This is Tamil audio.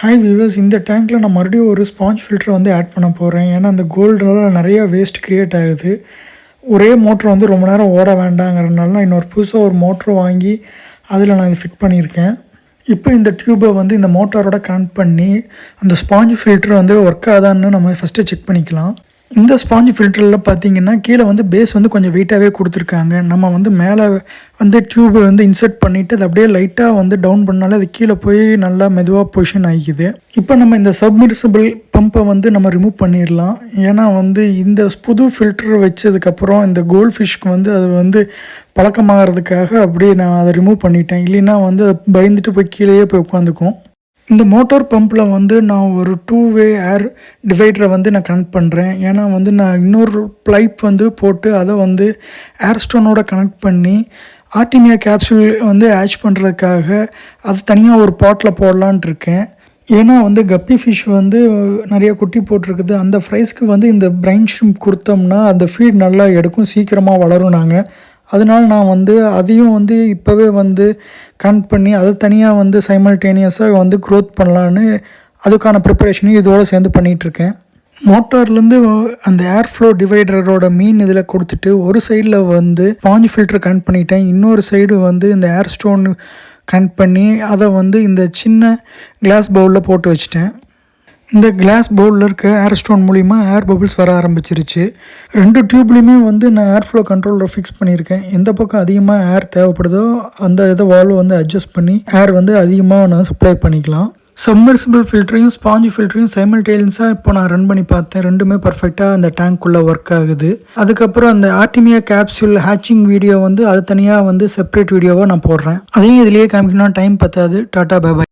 ஹாய் வியூவர்ஸ் இந்த டேங்க்கில் நான் மறுபடியும் ஒரு ஸ்பாஞ்ச் ஃபில்டர் வந்து ஆட் பண்ண போகிறேன் ஏன்னா அந்த கோல்டுனால நிறையா வேஸ்ட் க்ரியேட் ஆகுது. ஒரே மோட்ரு வந்து ரொம்ப நேரம் ஓட வேண்டாங்கிறதுனால நான் இன்னொரு புதுசாக ஒரு மோட்ரு வாங்கி அதில் நான் இதை ஃபிட் பண்ணியிருக்கேன். இப்போ இந்த டியூப்பை வந்து இந்த மோட்டாரோட கனெக்ட் பண்ணி அந்த ஸ்பாஞ்ச் ஃபில்டர் வந்து ஒர்க் ஆதான்னு நம்ம ஃபஸ்ட்டு செக் பண்ணிக்கலாம். இந்த ஸ்பாஞ்சு ஃபில்டரில் பார்த்தீங்கன்னா கீழே வந்து பேஸ் வந்து கொஞ்சம் வெயிட்டாகவே கொடுத்துருக்காங்க. நம்ம வந்து மேலே வந்து டியூபை வந்து இன்சர்ட் பண்ணிவிட்டு அது அப்படியே லைட்டாக வந்து டவுன் பண்ணாலே அது கீழே போய் நல்லா மெதுவாக பொசிஷன் ஆகிக்குது. இப்போ நம்ம இந்த சப்மிர்சிபிள் பம்பை வந்து நம்ம ரிமூவ் பண்ணிடலாம் ஏன்னா வந்து இந்த புது ஃபில்டர் வச்சதுக்கப்புறம் இந்த கோல்ட் ஃபிஷ்க்கு வந்து அது வந்து பழக்கமாகறதுக்காக அப்படியே நான் அதை ரிமூவ் பண்ணிட்டேன். இல்லைன்னா வந்து பயந்துட்டு போய் கீழேயே போய் உட்காந்துக்கும். இந்த மோட்டார் பம்பில் வந்து நான் ஒரு டூ வே ஏர் டிவைடரை வந்து நான் கனெக்ட் பண்ணுறேன். ஏன்னா வந்து நான் இன்னொரு பிளைப் வந்து போட்டு அதை வந்து ஏர் ஸ்டோனோட கனெக்ட் பண்ணி ஆர்டிமியா கேப்சூல் வந்து ஆச் பண்ணுறதுக்காக அது தனியாக ஒரு பாட்டில் போடலான்ட்டு இருக்கேன். ஏன்னா வந்து கப்பி ஃபிஷ் வந்து நிறைய குட்டி போட்டிருக்குது. அந்த ஃப்ரைஸ்க்கு வந்து இந்த பிரைன் ஷ்ரிம்ப் கொடுத்தோம்னா அந்த ஃபீட் நல்லா எடுக்கும். சீக்கிரமாக வளரும் நாங்கள் அதனால் நான் வந்து அதையும் வந்து இப்போவே வந்து கனெக்ட் பண்ணி அதை தனியாக வந்து சைமல்டேனியஸாக வந்து க்ரோத் பண்ணலான்னு அதுக்கான ப்ரிப்பரேஷனையும் இதோடு சேர்ந்து பண்ணிகிட்ருக்கேன் மோட்டார்லேருந்து அந்த ஏர் ஃப்ளோ டிவைடரோட மீன் இதில் கொடுத்துட்டு ஒரு சைடில் வந்து பாஞ்ச் ஃபில்டர் கனெக்ட் பண்ணிட்டேன். இன்னொரு சைடு வந்து இந்த ஏர் ஸ்டோன் கனெக்ட் பண்ணி அதை வந்து இந்த சின்ன கிளாஸ் பவுலில் போட்டு வச்சிட்டேன். இந்த கிளாஸ் பவுலில் இருக்க ஏர் ஸ்டோன் மூலிமா ஏர் பபிள்ஸ் வர ஆரம்பிச்சிருச்சு. ரெண்டு டியூப்லேயுமே வந்து நான் ஏர் ஃப்ளோ கண்ட்ரோலரை ஃபிக்ஸ் பண்ணியிருக்கேன். எந்த பக்கம் அதிகமாக ஏர் தேவைப்படுதோ அந்த இதை வால்வ் வந்து அட்ஜஸ்ட் பண்ணி ஏர் வந்து அதிகமாக நான் சப்ளை பண்ணிக்கலாம். சப்மர்சிபிள் ஃபில்டரையும் ஸ்பாஞ்சு ஃபில்டரையும் சைமல்டேனியஸாக இப்போ நான் ரன் பண்ணி பார்த்தேன். ரெண்டுமே பர்ஃபெக்டாக அந்த டேங்க்குள்ளே ஒர்க் ஆகுது. அதுக்கப்புறம் அந்த ஆர்டிமியா கேப்சூல் ஹேச்சிங் வீடியோ வந்து அது தனியாக வந்து செப்பரேட் வீடியோவாக நான் போடுறேன். அதையும் இதுலேயே காமிக்கணும்னா டைம் பத்தாது. டாட்டா பாபாய்